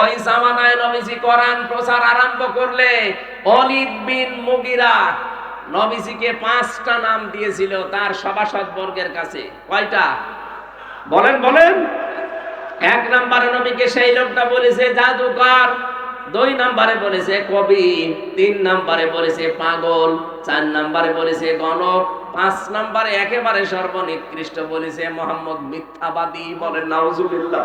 ওই জামানায় নবীজি কোরআন প্রচার আরম্ভ করলে অলিদ বিন মুগিরা নবীজিকে পাঁচটা নাম দিয়েছিল তার সভাসদ বর্গের কাছে। কয়টা? বলেন বলেন। এক নম্বরে নবীকে সেই লোকটা বলেছে জাদুকর, দুই নম্বরে বলেছে কবি তিন নম্বরে বলেছে পাগল, চার নম্বরে বলেছে গণক, পাঁচ নম্বরে একেবারে সর্বনিকৃষ্ট বলেছে মোহাম্মদ মিথ্যাবাদী বলেন নাউজুবিল্লাহ।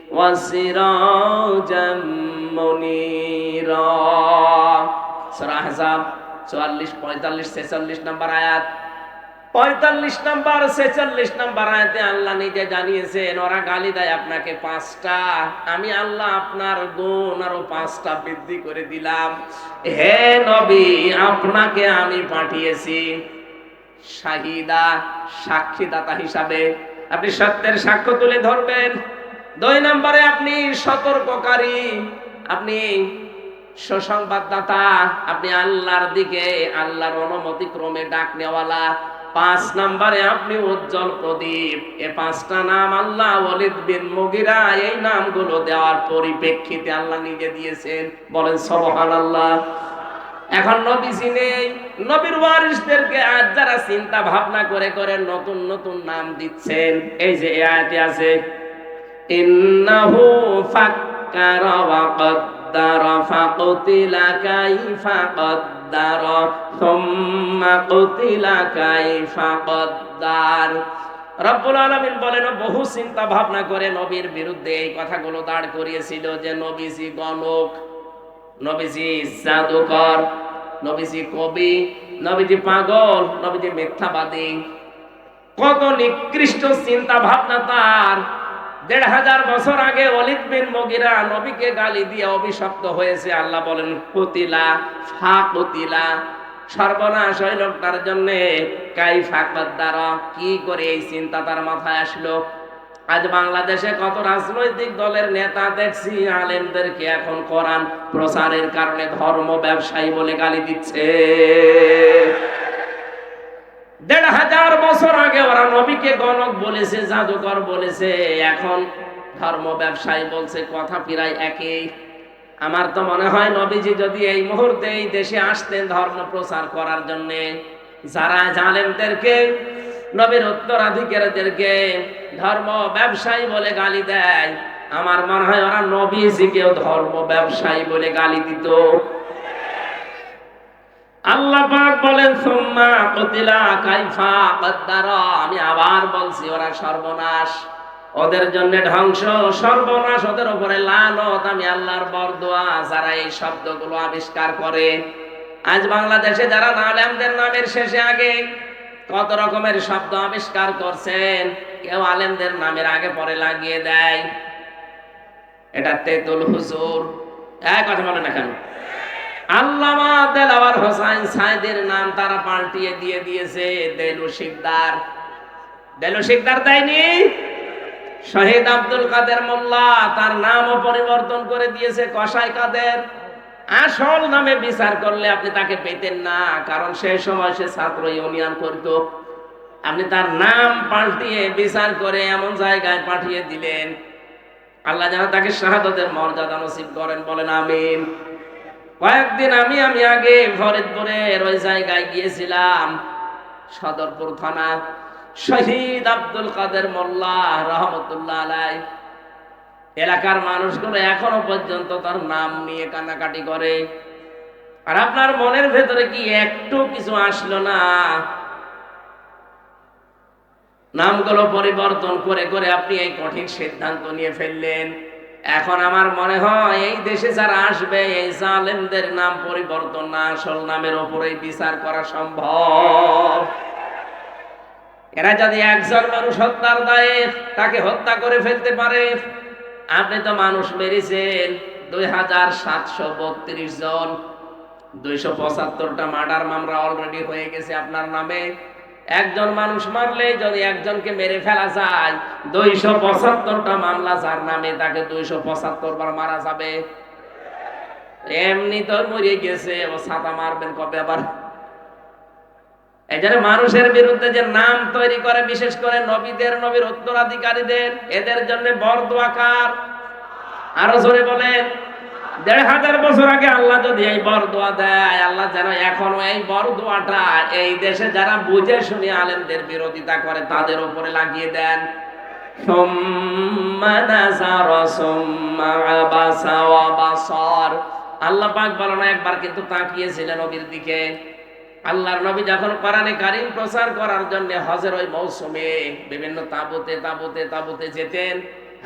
ওয়া সিরাজাম মুনীরা। সূরা আহজাব 44 45 46 নম্বর আয়াত। পঁয়তাল্লিশ নাম্বার, ছেচল্লিশ নাম্বার আল্লাহ নিজে গালি আপনাকে পাঁচটা। আমি আল্লাহ আপনার গুণ আরও পাঁচটা বৃদ্ধি করে দিলাম। হে নবী, আপনাকে আমি পাঠিয়েছি শাহিদা, সাক্ষীদাতা হিসাবে। আপনি সত্যের সাক্ষ্য তুলে ধরবেন। দুই নম্বরে আপনি সতর্ককারী, আপনি সুসংবাদদাতা, আপনি আল্লাহর দিকে, আল্লাহর অনুমতি ক্রমে ডাক নেওয়ালা। পাঁচ নাম্বারে আপনি উজ্জ্বল প্রদীপ। এ পাঁচটা নাম আল্লাহ ওয়ালিদ বিন মুগিরা, এই নামগুলো দেওয়ার পরিপ্রেক্ষিতে আল্লাহ নিজে দিয়েছেন। বলেন, সুবহানাল্লাহ। এখন নবীজি নেই। নবীর ওয়ারিসদেরকে আজ যারা চিন্তা ভাবনা করে করে নতুন নতুন নাম দিচ্ছেন, এই যে আয়াতে আছে ইন্নাহু ফাক্কারা ওয়া কদ্দারা ফাকুতিলা কাইফা কদ্দারা সুম্মা কুতিলা কাইফা কদ্দার রব্বুল আলামিন বলেন বহু চিন্তা ভাবনা করে নবীর বিরুদ্ধে এই কথাগুলো দাঁড় করিয়েছিল যে নবীজি গণক, নবীজি জাদুকর, নবীজি কবি, নবীজি পাগল, নবীজি মিথ্যাবাদী। কত নিকৃষ্ট চিন্তা ভাবনা তার। দেড় হাজার বছর আগে অলিদ বিন মগিরা নবীকে গালি দিয়ে অভিশপ্ত হয়েছে। আল্লাহ বলেন, কুতিলা, ফা কুতিলা, সর্বনাশ ওই লোকটার জন্য। কাই ফাকদার কি করে এই চিন্তা তার মাথায় আসলো? আজ বাংলাদেশে কত রাজনৈতিক দলের নেতা দেখছি, আলেমদেরকে এখন কোরআন প্রচারের কারণে ধর্ম ব্যবসায়ী বলে গালি দিচ্ছে। দেড় হাজার বছর আগে ওরা নবীকে গণক বলেছে, জাদুকর বলেছে। এখন ধর্ম ব্যবসায়ী বলছে, কথা প্রায় একই। আমার তো মনে হয় নবীজি যদি এই মুহূর্তে এই দেশে আসতেন ধর্ম প্রচার করার জন্যে, যারা জালেমদেরকে, নবীর উত্তরাধিকারীদেরকে ধর্ম ব্যবসায়ী বলে গালি দেয়, আমার মনে হয় ওরা নবীজিকেও ধর্ম ব্যবসায়ী বলে গালি দিত। আল্লাহ পাক বলেন, সুম্মা কুতিলা কাইফা কদ্দারা। আমি আবার বলছি, ওরা সর্বনাশ। ওদের জন্য ধ্বংস, সর্বনাশ। ওদের উপরে লানত। আমি আল্লাহর বরদোয়া, যারা এই শব্দগুলো আবিষ্কার করে। আজ বাংলাদেশে যারা আলেমদের নামের শেষে আগে কত রকমের শব্দ আবিষ্কার করছেন, কেউ আলেমদের নামের আগে পরে লাগিয়ে দেয়। এটা তেতুল হুজুর। এক কথা বলে না কেন? আল্লামা দেলাওয়ার হোসাইন সাইদের নাম তারা পাল্টিয়ে দিয়ে দিয়েছে, দেলু শিকদার। দেলু শিকদার দেয়নি শহীদ আব্দুল কাদের মোল্লা, তার নামও পরিবর্তন করে দিয়েছে কসাই কাদের। আসল নামে বিচার করলে আপনি তাকে পেতেন না, কারণ সেই সময় সে ছাত্র ইউনিয়ন করত। আপনি তার নাম পাল্টিয়ে বিচার করে এমন জায়গায় পাঠিয়ে দিলেন। আল্লাহ যেন তাকে শাহাদতের মর্যাদা নসিব করেন, বলেন আমিন। কয়েকদিন আমি আমি আগে ফরিদপুরের ওই জায়গায় গিয়েছিলাম, সদরপুর থানা। শহীদ আব্দুল কাদের মোল্লা রহমতুল্লাহ আলাই। এলাকার মানুষগুলো এখনও পর্যন্ত তার নাম নিয়ে কান্নাকাটি করে। আর আপনার মনের ভেতরে কি একটু কিছু আসলো না? নামগুলো পরিবর্তন করে করে আপনি এই কঠিন সিদ্ধান্ত নিয়ে ফেললেন। এখন আমার মনে হয় এই দেশে যারা আসবে, এই জালেমদের নাম পরিবর্তন না, আসল নামের ওপরেই বিচার করা সম্ভব। এরা যদি একজন মানুষ হত্যার দায়ে তাকে হত্যা করে ফেলতে পারে, আপনি তো মানুষ মেরেছেন। দুই হাজার সাতশো বত্রিশ জন, দুইশো পঁচাত্তরটা মার্ডার মামলা অলরেডি হয়ে গেছে আপনার নামে। একজন মানুষ মারলে যদি একজনকে মেরে ফেলা যায়, দুইশো পঁচাত্তরটা মামলা যার নামে তাকে দুইশো পঁচাত্তর বার মারা যাবে। এমনি তো মরে গেছে, ও ছাতা মারবেন কবে আবার? এই মানুষের বিরুদ্ধে যে নাম তৈরি করে, বিশেষ করে নবীদের, নবীর উত্তরাধিকারীদের, এদের জন্য বরদোয়াকার আরও জোরে বলেন। দেড় হাজার বছর আগে আল্লাহ যদি এই বর দোয়া দেয় আল্লাহ যেন এখনও এই বর দোয়াটা এই দেশে যারা বুঝে শুনে আলেমদের বিরোধিতা করে, তাদের উপরে লাগিয়ে দেন। আল্লাহ পাক বলো না একবার কিন্তু তাকিয়েছিলেন নবীর দিকে। আল্লাহর নবী যখন কোরআনে কারিম প্রচার করার জন্য হজের ওই মৌসুমে বিভিন্ন তাবুতে তাবুতে তাবুতে যেতেন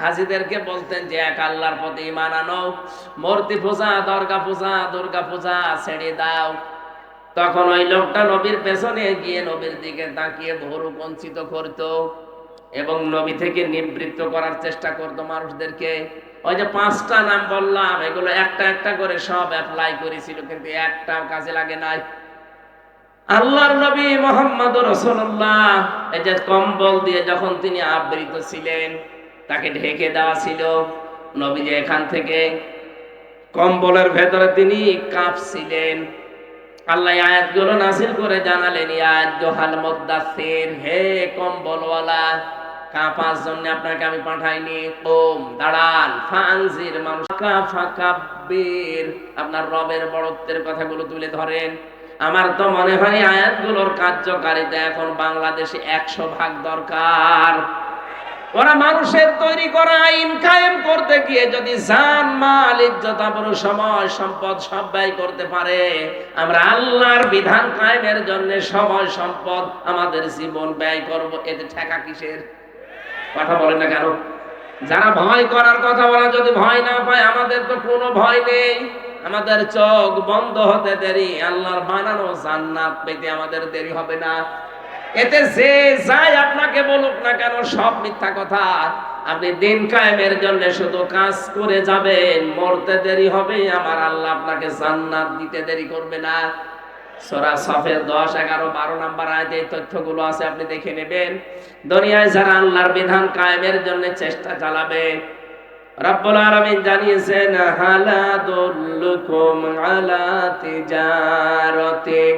হাজিদেরকে বলতেন যে, এক আল্লাহর প্রতি ইমান আনো, মূর্তি পূজা, দর্গা পূজা, দুর্গা পূজা ছেড়ে দাও। তখন ওই লোকটা নবীর পেছনে গিয়ে নবীর দিকে তাকিয়ে ভরু বঞ্চিত করত এবং নবী থেকে নিবৃত্ত করার চেষ্টা করতো মানুষদেরকে। ওই যে পাঁচটা নাম বললাম, এগুলো একটা একটা করে সব অ্যাপ্লাই করেছিল, কিন্তু একটা কাজে লাগে নাই। আল্লাহর নবী মোহাম্মদ রসুল্লাহ এই যে কম্বল দিয়ে যখন তিনি আবৃত ছিলেন তাকে ঢেকে দেওয়া ছিল। নবী যে এখান থেকে কম্বলের ভেতরে তিনি কাঁপছিলেন। আল্লাহ আয়াতগুলো নাসিল করে জানালেন জোহাল হে কম্বলওয়ালা, কাঁপার জন্য আপনাকে আমি পাঠাইনি। ওম মানুষ কাফা কাব্বির আপনার রবের বড়ত্বের কথাগুলো তুলে ধরেন। আমার তো মনে হয় আয়াতগুলোর কার্যকারিতা এখন বাংলাদেশে একশো ভাগ দরকার। ওরা মানুষের তৈরি করা আইন কায়েম করতে গিয়ে যদি জান, মাল, ইজ্জত, আবরু, সময়, সম্পদ সব ব্যয় করতে পারে, আমরা আল্লাহর বিধান কায়েমের জন্য সময়, সম্পদ আমাদের জীবন ব্যয় করব। এতে ঠেকা কিসের? কথা বলে না কেন? যারা ভয় করার কথা বলা যদি ভয় না পায়, আমাদের তো কোনো ভয় নেই। আমাদের চোখ বন্ধ হতে দেরি, আল্লাহর বানানো জান্নাত পেতে আমাদের দেরি হবে না। এতে যে যাই আপনাকে বলুক না কেন, সব মিথ্যা কথা। আপনি দিন কায়েমের জন্য শুধু কাজ করে যাবেন, মরতে দেরি হবে। আমার আল্লাহ আপনাকে জান্নাত দিতে দেরি করবে না। সোরা সফের দশ, এগারো, বারো নাম্বার আয় যে তথ্যগুলো আছে, আপনি দেখে নেবেন। দুনিয়ায় যারা আল্লাহর বিধান কায়েমের জন্য চেষ্টা চালাবে, রব্বুল আলামিন জানিয়েছেন হালা হালাদুল্লুকুম আলা তিজারাতিন।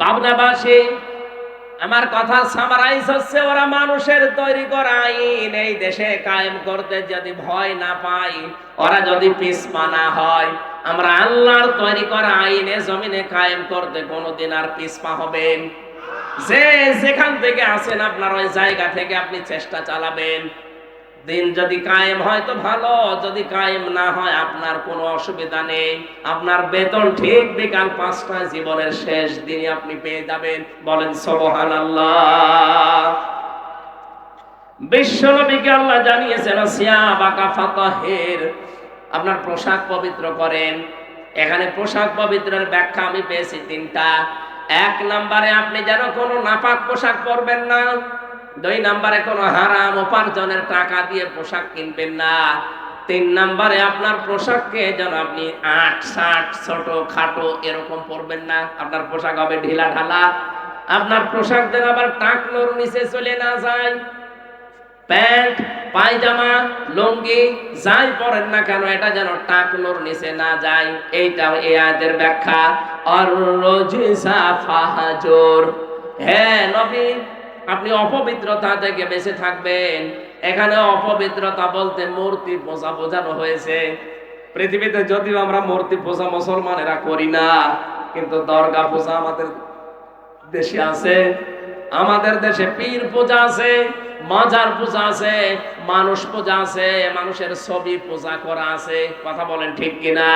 পাবনাবাসী, আমার কথা সামারাইজ হচ্ছে, ওরা মানুষের তৈরি করা আইন, এই দেশে কায়েম করতে যদি ভয় না পাই ওরা যদি পিছপা না হয়, আমরা আল্লাহর তৈরি করা আইনে জমিনে কায়েম করতে কোনোদিন আর পিছপা হবেন যে যেখান থেকে আসেন আপনার ওই জায়গা থেকে আপনি চেষ্টা চালাবেন। দিন যদি কায়েম হয় তো ভালো, যদি কায়েম না হয় আপনার কোনো অসুবিধা নেই। আপনার বেতন ঠিক বিকাল পাঁচটায় জীবনের শেষ দিনে আপনি পেয়ে যাবেন। বলেন সোহান আল্লাহ বিশ্ব নবীকে আল্লাহ জানিয়েছেন সিয়া আপনার পোশাক পবিত্র করেন। এখানে পোশাক পবিত্রের ব্যাখ্যা আমি পেয়েছি তিনটা। এক নম্বরে আপনি যেন কোনো নাপাক পোশাক পরবেন না। দুই নাম্বারে কোনো হারাম উপার্জনের টাকা দিয়ে পোশাক কিনবেন না। তিন নাম্বারে আপনার পোশাককে যেন আপনি আট, ষাট, ছোট, খাটো এরকম পরবেন না। আপনার পোশাক হবে ঢিলা ঢালা। আপনার পোশাক যেন আবার টাকনোর নিচে চলে না যায়। প্যান্ট, পায়জামা, লুঙ্গি, যাই পরেন না কেন, এটা যেন টাকনোর নিচে না যায়। এইটা এই আয়াতের ব্যাখ্যা। আর রজিসা ফাহাজোর হ্যাঁ নবী আপনি অপবিত্রতা থেকে বেঁচে থাকবেন। এখানে অপবিত্রতা বলতে মূর্তি পূজা বোঝানো হয়েছে। পৃথিবীতে যদিও আমরা মূর্তি পূজা মুসলমানেরা করি না, কিন্তু দরগা পূজা আমাদের দেশে আছে, আমাদের দেশে পীর পূজা আছে, মাজার পূজা আছে, মানুষ পূজা আছে, মানুষের ছবি পূজা করা আছে। কথা বলেন ঠিক কিনা?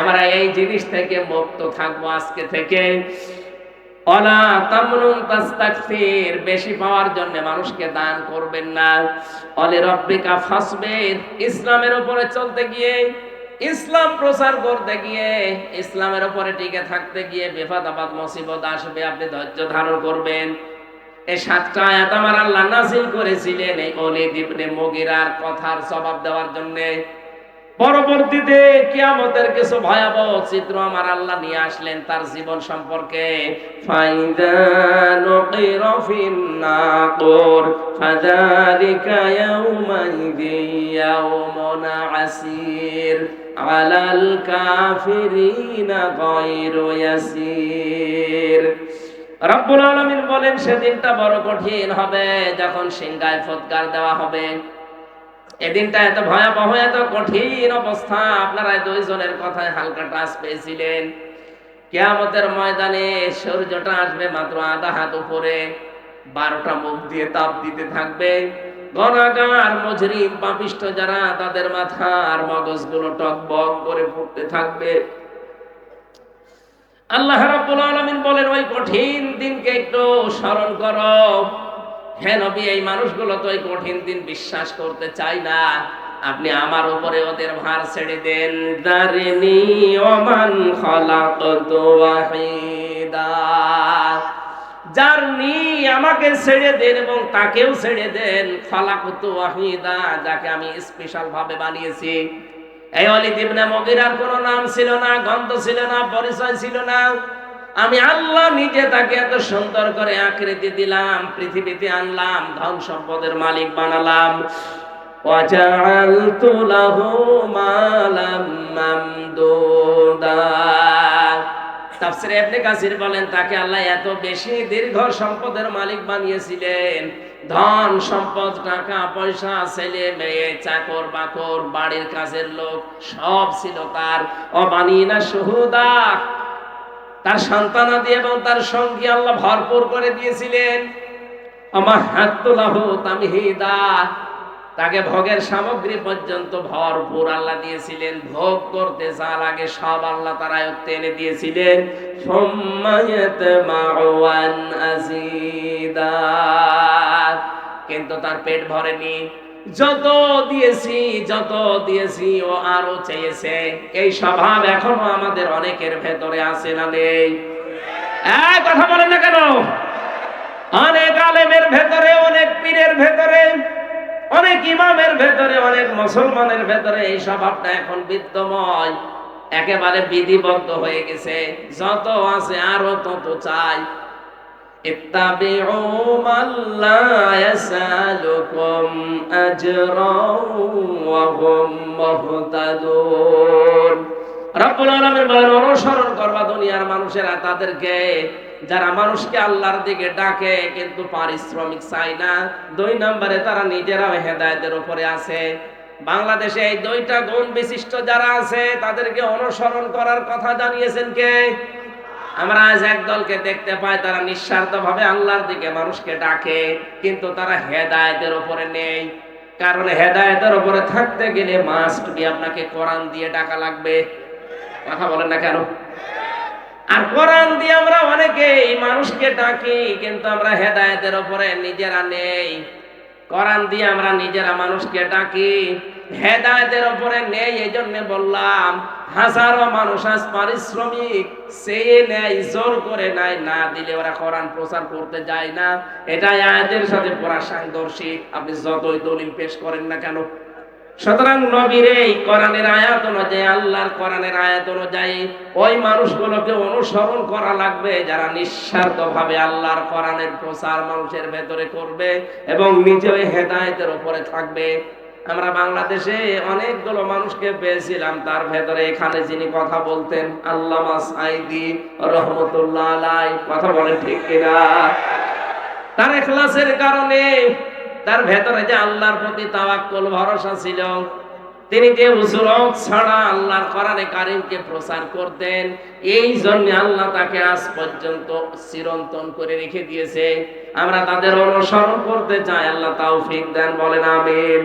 আমরা এই জিনিস থেকে মুক্ত থাকব আজকে থেকে। তামনুন বেশি পাওয়ার জন্য মানুষকে দান করবেন না। অলি রব্বিকা ইসলামের উপরে চলতে গিয়ে, ইসলাম প্রচার করতে গিয়ে, ইসলামের উপরে টিকে থাকতে গিয়ে বেফাদ আবাদ মুসিবত আসবে, আপনি ধৈর্য ধারণ করবেন। এই সাতটা আয়াত আমার আল্লাহ নাজিল করেছিলেন এই অলিদ ইবনে মুগিরার কথার জবাব দেওয়ার জন্য। পরবর্তীতে কিয়ামতের কিছু ভয়াবহ চিত্র আমার আল্লাহ নিয়ে আসলেন তার জীবন সম্পর্কে। আলাল কাফিরিনা গায়রু ইয়াসির। রব্বুল আলামিন বলেন সেদিনটা বড় কঠিন হবে যখন সিংগায় ফৎকার দেওয়া হবে। এদিনটা এত ভয়াবহ, এত কঠিন অবস্থা। আপনারা দুইজনের কথায় হালকা টাচ পেয়েছিলেন। কেয়ামতের ময়দানে সূর্যটা আসবে মাত্র আধা হাত উপরে। বারোটা মুখ দিয়ে তাপ দিতে থাকবে। গণাগার মজরিম, পাপিষ্ট যারা, তাদের মাথার মগজগুলো টকবক করে ফুটতে থাকবে। আল্লাহ রাব্বুল আলামিন বলেন, ওই কঠিন দিনকে একটু স্মরণ করো। হ্যাঁ নবী, এই মানুষগুলো তো এই কঠিন দিন বিশ্বাস করতে চায় না। আপনি আমার উপরে ওদের ভার ছেড়ে দেন। দারিনি ওমান খালাকতু ওয়াহিদা। যার নি আমাকে ছেড়ে দেন এবং তাকেও ছেড়ে দেন। খালাকতু ওয়াহিদা, যাকে আমি স্পেশাল ভাবে বানিয়েছি। এই অলিদ ইবনে মুগিরার কোনো নাম ছিল না, গন্ধ ছিল না, পরিচয় ছিল না। আমি আল্লাহ নিজে তাকে এত সুন্দর করে আকৃতি দিলাম পৃথিবীতে আনলাম ধন সম্পদের মালিক বানালাম وجعلت له مالا ممدودا তাফসিরে ইবনে কাসির বলেন তাকে আল্লাহ এত বেশি দীর্ঘ সম্পদের মালিক বানিয়েছিলেন ধন সম্পদ টাকা পয়সা ছেলে মেয়ে চাকর বাকর বাড়ির কাজের লোক সব ছিল তার অবানিনা সুহুদা তার সন্তানাদি এবং তার সঙ্গী আল্লাহ ভরপুর করে দিয়েছিলেন। আমার হাতুলাহ তামহিদা। তাকে ভোগের সামগ্রী পর্যন্ত ভরপুর আল্লাহ দিয়েছিলেন। ভোগ করতে যা আগে সব আল্লাহ তার আয়ত্তে এনে দিয়েছিলেন। কিন্তু তার পেট ভরেনি। যত দিয়েছি যত দিয়েছি ও আরও চেয়েছে। এই স্বভাব এখনও আমাদের অনেকের ভেতরে আছে না নেই। কথা বলেন না কেন? অনেক আলেমের ভেতরে, অনেক পীরের ভেতরে, অনেক ইমামের ভেতরে, অনেক মুসলমানের ভেতরে এই স্বভাবটা এখন বিদ্যময়। একেবারে বিধিবদ্ধ হয়ে গেছে। যত আছে আরও তত চাই। اتبعوا من لا يسألكم أجرا وهم مهتدون রব্বুল আলামিন বলেন অনুসরণ করবা দুনিয়ার মানুষেরা তাদেরকে যারা মানুষকে আল্লাহর দিকে ডাকে কিন্তু পারিশ্রমিক চায় না দুই নম্বরে তারা নিজেরাও হেদায়েতের উপরে আছে বাংলাদেশে এই দুইটা গুণ বিশিষ্ট যারা আছে তাদেরকে অনুসরণ করার কথা জানিয়েছেন কে আমরা আজ একদলকে দেখতে পাই, তারা নিঃস্বার্থ ভাবে আল্লাহর দিকে মানুষকে ডাকে, কিন্তু তারা হেদায়েতের ওপরে নেই। কারণ হেদায়েতের ওপরে থাকতে গেলে মাস্ট বি আপনাকে কোরআন দিয়ে ডাকা লাগবে। কথা বলেন না কেন? আর কোরআন দিয়ে আমরা অনেকেই মানুষকে ডাকি, কিন্তু আমরা হেদায়েতের ওপরে নিজেরা নেই। কোরআন দিয়ে আমরা নিজেরা মানুষকে ডাকি, হেদায়েতের উপরে নেই এই জন্য বললাম হাজারো মানুষ আজ পারিশ্রমিক সে নেয়, জোর করে নাই না দিলে ওরা কোরআন প্রচার করতে যায় না। এটা আয়াতের সাথে পড়া সাংদর্শিক আপনি যতই দলিল পেশ করেন না কেন। সুতরাং নবীর এই কোরআনের আয়াত অনুযায়ী, আল্লাহর কোরআনের আয়াত অনুযায়ী, ওই মানুষগুলোকে অনুসরণ করা লাগবে যারা নিঃস্বার্থ ভাবে আল্লাহর কোরআনের প্রচার মানুষের ভেতরে করবে এবং নিজে ওই হেদায়েতের উপরে থাকবে। আমরা বাংলাদেশে অনেকগুলো মানুষকে পেয়েছিলাম, তার ভেতরে এখানে যিনি কথা বলতেন, আল্লামা সাইদি রহমতুল্লাহ আলাই। কথা বলেন ঠিক কিনা? তার এখলাসের কারণে, তার ভেতরে যে আল্লাহর প্রতি তাওয়াক্কুল, ভরসা ছিল, তিনি যে উজরত ছাড়া আল্লাহর কোরআনে কারিমকে প্রচার করতেন, এই জন্য আল্লাহ তাকে আজ পর্যন্ত চিরন্তন করে রেখে দিয়েছে। আমরা তাদের অনুসরণ করতে চাই, আল্লাহ তাওফিক দেন, বলেন আমিন।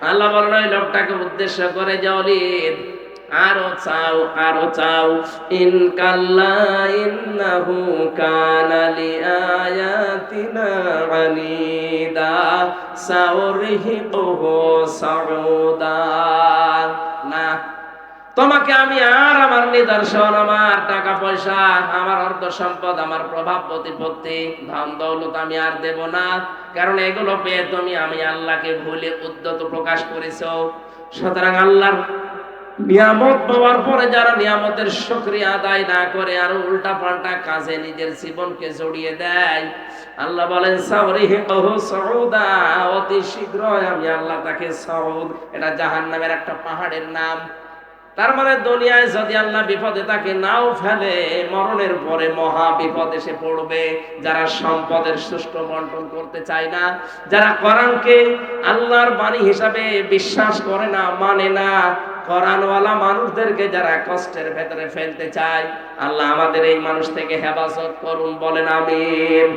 আল্লাহ বলেন, ওই লোকটাকে উদ্দেশ্য করে যে অলিদ আরও চাও আরও চাও। ইন কাল্লা ইন্নাহু কানালি আয়াতিনা আনিদা সাউরিহিকুহু সাউদা। তোমাকে আমি আর আমার নিদর্শন, আমার টাকা পয়সা আমার অর্থ সম্পদ আমার প্রভাব প্রতিপত্তি, ধন দৌলত আমি আর দেব না। কারণ এগুলো পেয়ে তুমি আমি আল্লাহকে ভুলে উদ্যত প্রকাশ করেছ। সুতরাং আল্লাহর নিয়ামত পাওয়ার পরে যারা নিয়ামতের শুকরিয়া আদায় না করে আর উল্টা পাল্টা কাজে নিজের জীবনকে জড়িয়ে দেয়, আল্লাহ বলেন অতি শীঘ্রই আমি আল্লাহ তাকে সউদ, এটা জাহান্নামের একটা পাহাড়ের নাম। তার মানে দুনিয়ায় যদি আল্লাহ বিপদে তাকে নাও ফেলে, মরণের পরে মহা বিপদ এসে পড়বে। যারা সম্পদের সুষ্ঠু বন্টন করতে চায় না, যারা কোরআনকে আল্লাহর বাণী হিসাবে বিশ্বাস করে না মানে না, কোরআনওয়ালা মানুষদেরকে যারা কষ্টের ভেতরে ফেলতে চায়, আল্লাহ আমাদের এই মানুষ থেকে হেফাজত করুন, বলেন আমিন।